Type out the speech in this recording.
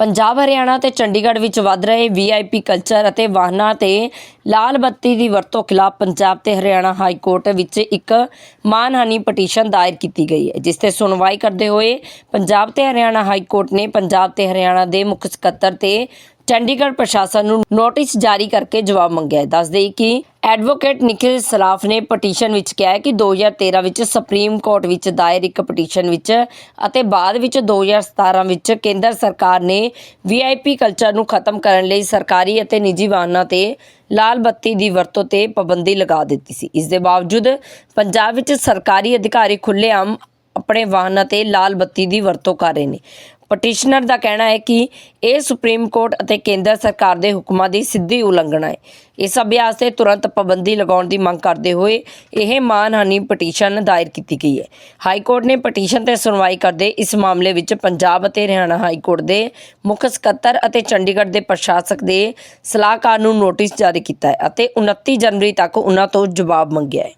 ਪੰਜਾਬ, ਹਰਿਆਣਾ ਤੇ ਚੰਡੀਗੜ੍ਹ ਵਿੱਚ ਵੱਧ ਰਹੇ ਵੀਆਈਪੀ ਕਲਚਰ ਅਤੇ ਵਾਹਨਾਂ ਤੇ ਲਾਲ ਬੱਤੀ ਦੀ ਵਰਤੋਂ ਖਿਲਾਫ ਪੰਜਾਬ ਤੇ ਹਰਿਆਣਾ ਹਾਈ ਕੋਰਟ ਵਿੱਚ ਇੱਕ ਮਾਨਹਾਨੀ ਪਟੀਸ਼ਨ ਦਾਇਰ ਕੀਤੀ ਗਈ ਹੈ, ਜਿਸ ਤੇ ਸੁਣਵਾਈ ਕਰਦੇ ਹੋਏ ਪੰਜਾਬ ਤੇ ਹਰਿਆਣਾ ਹਾਈ ਕੋਰਟ ਨੇ ਪੰਜਾਬ ਤੇ ਹਰਿਆਣਾ ਦੇ ਮੁੱਖ ਸਕੱਤਰ ਤੇ ਚੰਡੀਗੜ੍ਹ ਪ੍ਰਸ਼ਾਸਨ ਨੂੰ ਨੋਟਿਸ ਜਾਰੀ ਕਰਕੇ ਜਵਾਬ ਮੰਗਿਆ ਹੈ। ਦੱਸ ਦੇਈ ਕਿ ਐਡਵੋਕੇਟ ਨikhil ਸਰਾਫ ਨੇ ਪਟੀਸ਼ਨ ਵਿੱਚ ਕਿਹਾ ਹੈ ਕਿ 2013 ਵਿੱਚ ਸੁਪਰੀਮ ਕੋਰਟ ਵਿੱਚ ਦਾਇਰ ਇੱਕ ਪਟੀਸ਼ਨ ਵਿੱਚ ਅਤੇ ਬਾਅਦ ਵਿੱਚ 2017 ਵਿੱਚ ਕੇਂਦਰ ਸਰਕਾਰ ਨੇ ਵੀਆਈਪੀ ਕਲਚਰ ਨੂੰ ਖਤਮ ਕਰਨ ਲਈ ਸਰਕਾਰੀ ਅਤੇ ਨਿੱਜੀ ਵਾਹਨਾਂ ਤੇ ਲਾਲ ਬੱਤੀ ਦੀ ਵਰਤੋਂ ਤੇ ਪਾਬੰਦੀ ਲਗਾ ਦਿੱਤੀ ਸੀ। ਇਸ ਦੇ ਬਾਵਜੂਦ ਪੰਜਾਬ ਵਿੱਚ ਸਰਕਾਰੀ ਅਧਿਕਾਰੀ ਖੁੱਲ੍ਹੇਆਮ ਆਪਣੇ ਵਾਹਨਾਂ ਤੇ ਲਾਲ ਬੱਤੀ ਦੀ ਵਰਤੋਂ ਕਰ ਰਹੇ ਨੇ। ਪਟੀਸ਼ਨਰ ਦਾ ਕਹਿਣਾ ਹੈ ਕਿ ਇਹ ਸੁਪਰੀਮ ਕੋਰਟ ਅਤੇ ਕੇਂਦਰ ਸਰਕਾਰ ਦੇ ਹੁਕਮਾਂ ਦੀ ਸਿੱਧੀ ਉਲੰਘਣਾ ਹੈ। ਇਸ ਅਭਿਆਸ ਤੇ ਤੁਰੰਤ ਪਾਬੰਦੀ ਲਗਾਉਣ ਦੀ ਮੰਗ ਕਰਦੇ ਹੋਏ ਇਹ ਮਾਨਹਾਨੀ ਪਟੀਸ਼ਨ ਦਾਇਰ ਕੀਤੀ ਗਈ ਹੈ। ਹਾਈ ਕੋਰਟ ਨੇ ਪਟੀਸ਼ਨ ਤੇ ਸੁਣਵਾਈ ਕਰਦੇ ਇਸ ਮਾਮਲੇ ਵਿੱਚ ਪੰਜਾਬ ਅਤੇ ਹਰਿਆਣਾ ਹਾਈ ਕੋਰਟ ਦੇ ਮੁੱਖ ਸਕੱਤਰ ਅਤੇ ਚੰਡੀਗੜ੍ਹ ਦੇ ਪ੍ਰਸ਼ਾਸਕ ਦੇ ਸਲਾਹਕਾਰ ਨੂੰ ਨੋਟਿਸ ਜਾਰੀ ਕੀਤਾ ਹੈ ਅਤੇ 29 ਜਨਵਰੀ ਤੱਕ ਉਹਨਾਂ ਤੋਂ ਜਵਾਬ ਮੰਗਿਆ ਹੈ।